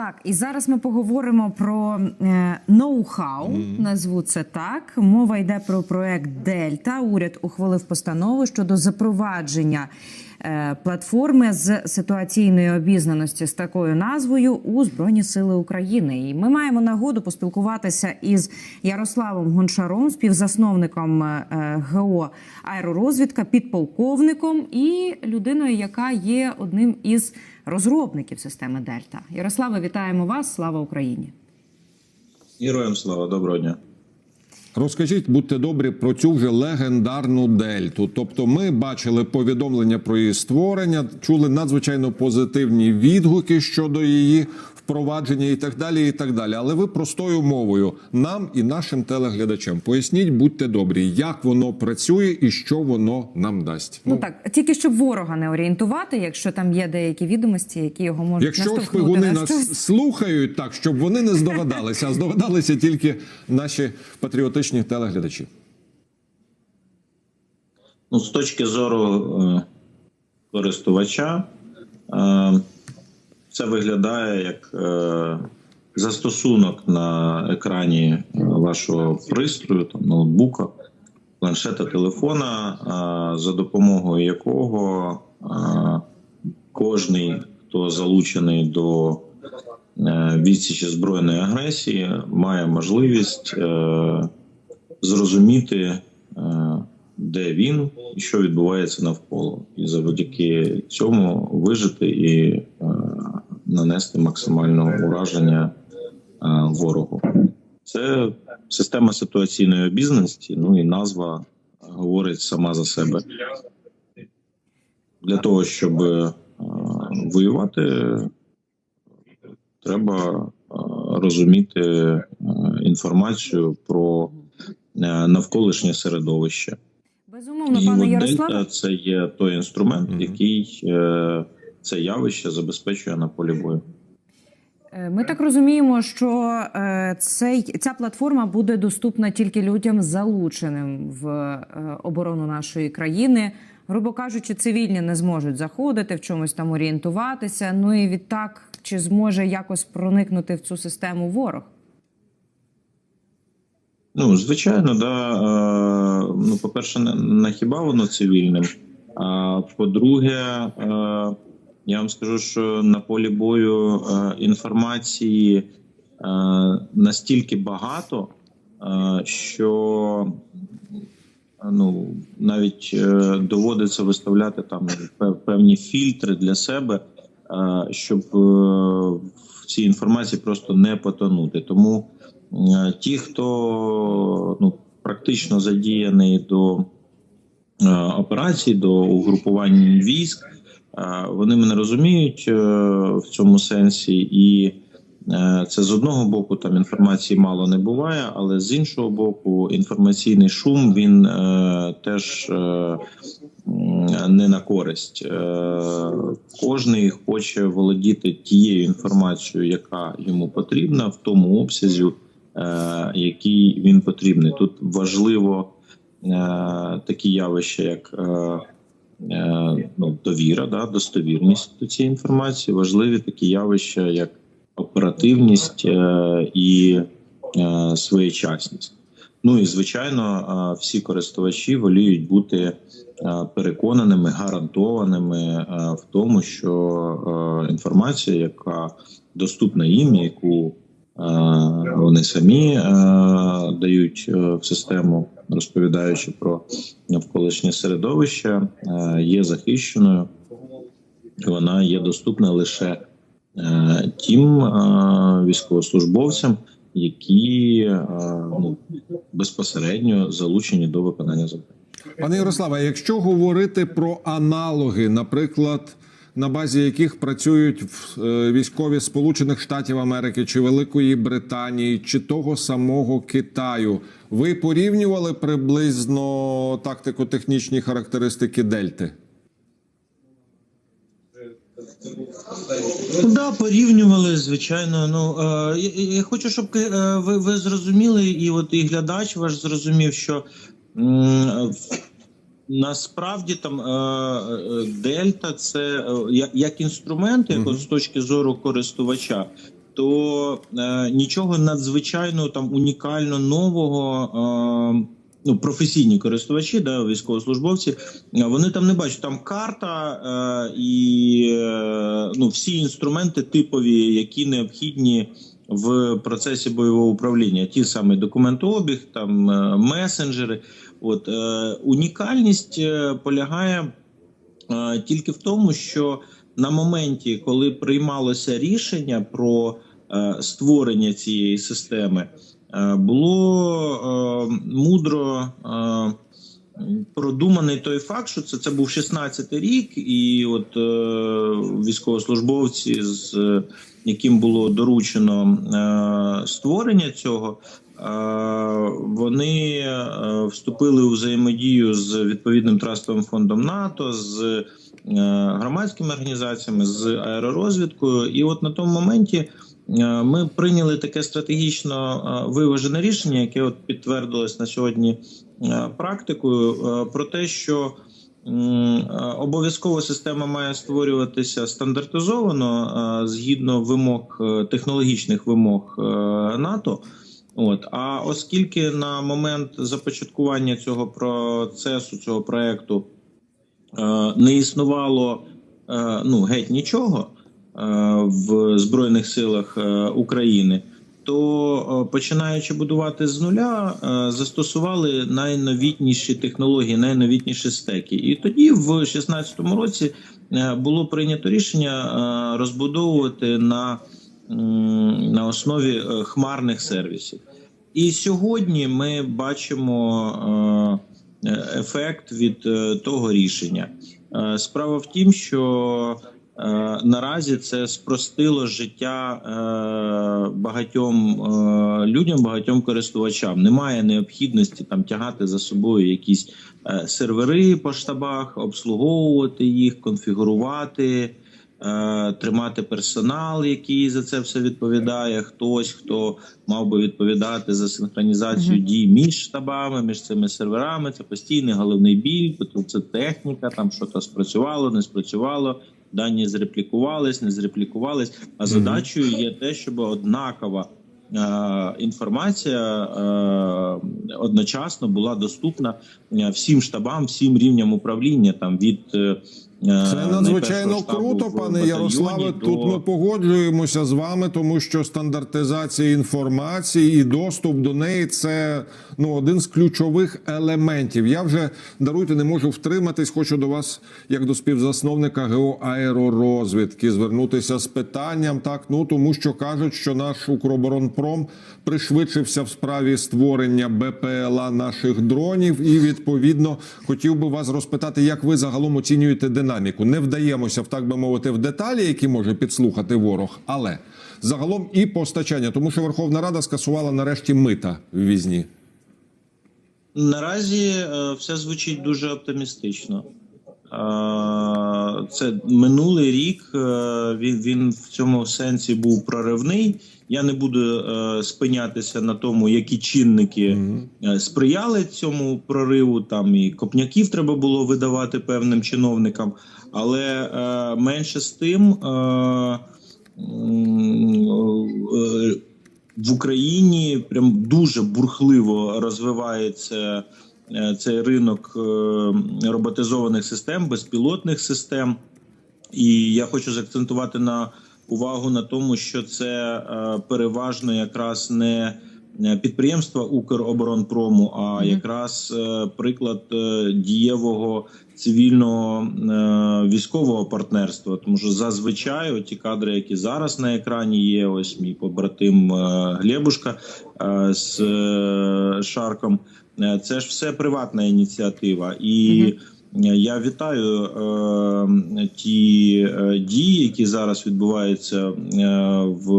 Так, і зараз ми поговоримо про е, ноу-хау, назву це так. Мова йде про проект Дельта. Уряд ухвалив постанову щодо запровадження платформи з ситуаційної обізнаності з такою назвою у Збройні Сили України. І ми маємо нагоду поспілкуватися із Ярославом Гончаром, співзасновником е, ГО Аеророзвідка, підполковником і людиною, яка є одним із розробників системи Дельта. Ярославе, вітаємо вас! Слава Україні! Героям слава, доброго дня. Розкажіть, будьте добрі, про цю вже легендарну дельту. Тобто, ми бачили повідомлення про її створення, чули надзвичайно позитивні відгуки щодо її впровадження і так далі. І так далі. Але ви простою мовою нам і нашим телеглядачам поясніть, будьте добрі, як воно працює і що воно нам дасть. Ну так, тільки щоб ворога не орієнтувати, якщо там є деякі відомості, які його можуть Якщо шпигуни на нас щось. слухають так, щоб вони не здогадалися, а здогадалися тільки наші патріотичні телеглядачі. Ну, з точки зору е, користувача, е, це виглядає як е, застосунок на екрані е, вашого пристрою, там, ноутбука, планшета, телефона, е, за допомогою якого е, кожний, хто залучений до е, відсічі збройної агресії, має можливість е, зрозуміти, е, де він і що відбувається навколо, і завдяки цьому вижити і е, нанести максимальне ураження е, ворогу. Це система ситуаційної обізнаності. Ну і назва говорить сама за себе. Для того, щоб е, воювати, треба е, розуміти е, інформацію про е, навколишнє середовище. Безумовно, І пане Ярославе. це є той інструмент, який е, це явище забезпечує на полі бою. Е, Ми так розуміємо, що е, цей ця платформа буде доступна тільки людям, залученим в е, оборону нашої країни. Грубо кажучи, цивільні не зможуть заходити в чомусь там орієнтуватися. Ну і відтак, чи зможе якось проникнути в цю систему ворог? Ну звичайно, да. Ну, по-перше, не, не хіба воно цивільним. А по-друге, я вам скажу, що на полі бою е, інформації е, настільки багато, е, що ну навіть доводиться виставляти там певні фільтри для себе, щоб в цій інформації просто не потонути. Тому ті, хто ну практично задіяний до операцій, до угрупувань військ, вони мене розуміють е, в цьому сенсі і. Е, Це з одного боку там інформації мало не буває, але з іншого боку, інформаційний шум він е, теж е, не на користь. Е, кожний хоче володіти тією інформацією, яка йому потрібна, в тому обсязі, е, який він потрібний. Тут важливо е, такі явища, як е, е, ну, довіра, да, достовірність до цієї інформації. Важливі такі явища, як оперативність е, і е, своєчасність. Ну і звичайно, е, всі користувачі воліють бути е, переконаними, гарантованими е, в тому, що е, інформація, яка доступна їм, яку е, вони самі е, дають е, в систему, розповідаючи про навколишнє середовище, е, є захищеною. Вона є доступна лише е, тим е, військовослужбовцям, які е, ну, безпосередньо залучені до виконання завдань. Пане Ярославе, якщо говорити про аналоги, наприклад, на базі яких працюють е, військові Сполучених Штатів Америки чи Великої Британії, чи того самого Китаю, ви порівнювали приблизно тактико-технічні характеристики Дельти? Да, порівнювали, звичайно. Ну е, я, хочу, щоб е, ви, ви зрозуміли, і от і глядач ваш зрозумів, що насправді там е, е, дельта це е, як, як інструмент, як от з точки зору користувача, то е, нічого надзвичайно там унікально нового. Е, Ну, професійні користувачі, да, військовослужбовці, вони там не бачать. Там карта е, і е, ну, всі інструменти типові, які необхідні в процесі бойового управління. Ті самі документообіг, там е, месенджери. От е, унікальність е, полягає тільки в тому, що на моменті, коли приймалося рішення про створення цієї системи, було мудро. Продуманий той факт, що це, це був 16-й рік, і от е, військовослужбовці, з е, яким було доручено е, створення цього, е, вони е, вступили у взаємодію з відповідним трастовим фондом НАТО, з е, громадськими організаціями, з аеророзвідкою. І от на тому моменті ми прийняли таке стратегічно е, виважене рішення, яке от підтвердилось на сьогодні е, практикою, е, про те, що е, обов'язково система має створюватися стандартизовано е, згідно вимог е, технологічних вимог е, НАТО. От а оскільки на момент започаткування цього процесу, цього проекту е, не існувало е, ну геть нічого е, в збройних силах е, України, то е, починаючи будувати з нуля, е, застосували найновітніші технології, найновітніші стеки. І тоді, в 2016 році, е, було прийнято рішення е, розбудовувати на, на основі е, хмарних сервісів. І сьогодні ми бачимо е, е, ефект від е, того рішення. Е, Справа в тім, що е, наразі це спростило життя е, багатьом е, людям, багатьом користувачам. Немає необхідності там тягати за собою якісь е, сервери по штабах, обслуговувати їх, конфігурувати. е, Тримати персонал, який за це все відповідає. Хтось, хто мав би відповідати за синхронізацію Мгм. дій між штабами, між цими серверами. Це постійний головний біль, бо це техніка, там що-то спрацювало, не спрацювало, дані зреплікувались, не зреплікувались. А задачею є те, щоб однакова е, інформація е, одночасно була доступна е, всім штабам, всім рівням управління, там від Це надзвичайно круто, пане Ярославе. до- Тут ми погоджуємося з вами, тому що стандартизація інформації і доступ до неї це ну один з ключових елементів. Я вже даруйте, не можу втриматись. Хочу до вас, як до співзасновника геоаеророзвідки, звернутися з питанням. Так, ну тому що кажуть, що наш Укроборонпром пришвидшився в справі створення БПЛА наших дронів, і відповідно хотів би вас розпитати, як ви загалом оцінюєте динаміку. Не вдаємося в так би мовити в деталі, які може підслухати ворог, але загалом і постачання, тому що Верховна Рада скасувала нарешті мита в візні. Наразі е, все звучить дуже оптимістично. Е, Це минулий рік. е, Він він в цьому сенсі був проривний. Я не буду е, спинятися на тому, які чинники сприяли цьому прориву. Там і копняків треба було видавати певним чиновникам, але менше з тим. В Україні прям дуже бурхливо розвивається е, цей ринок е, роботизованих систем, безпілотних систем. І я хочу заакцентувати на увагу на тому, що це е, переважно якраз не підприємства Укроборонпрому, а якраз е, приклад е, дієвого цивільного е, військового партнерства. Тому що зазвичай ті кадри, які зараз на екрані є, ось мій побратим е, Глебушка е, з е, Шарком. е, Це ж все приватна ініціатива, і е, я вітаю е, ті е, дії, які зараз відбуваються е, в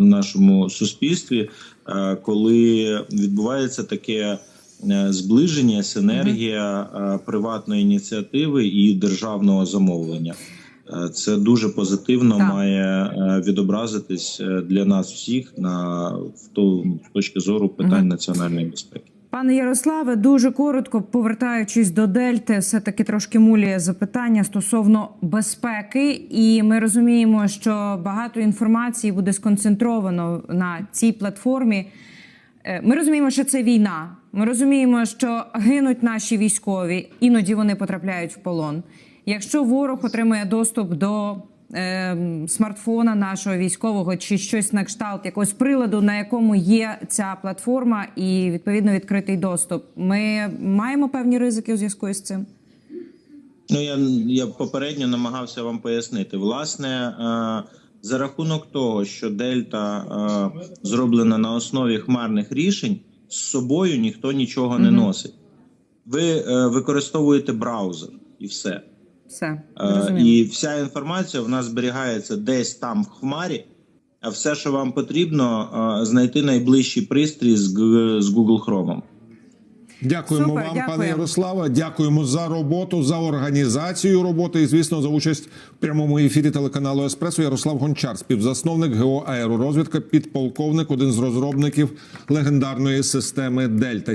нашому суспільстві, е, коли відбувається таке е, зближення, синергія е, приватної ініціативи і державного замовлення. Е, Це дуже позитивно Так. має відобразитись для нас всіх на в то з точки зору питань Мгм. національної безпеки. Пане Ярославе, дуже коротко повертаючись до Дельти, все таки трошки муліє запитання стосовно безпеки, і ми розуміємо, що багато інформації буде сконцентровано на цій платформі. Е, Ми розуміємо, що це війна. Ми розуміємо, що гинуть наші військові, іноді вони потрапляють в полон. Якщо ворог отримує доступ до смартфона нашого військового чи щось на кшталт якогось приладу, на якому є ця платформа, і відповідно відкритий доступ, ми маємо певні ризики у зв'язку з цим. Ну я, я попередньо намагався вам пояснити. Власне, е, за рахунок того, що Дельта е, зроблена на основі хмарних рішень, з собою ніхто нічого не носить. Ви е, використовуєте браузер і все. Все Е, і вся інформація в нас зберігається десь там в хмарі. А все, що вам потрібно, е, знайти найближчий пристрій з, з Google Chrome. Дякуємо Супер, вам, дякую. пане Ярославе. Дякуємо за роботу, за організацію роботи і, звісно, за участь в прямому ефірі телеканалу Еспресо. Ярослав Гончар, співзасновник ГО «Аеророзвідка», підполковник, один з розробників легендарної системи Дельта.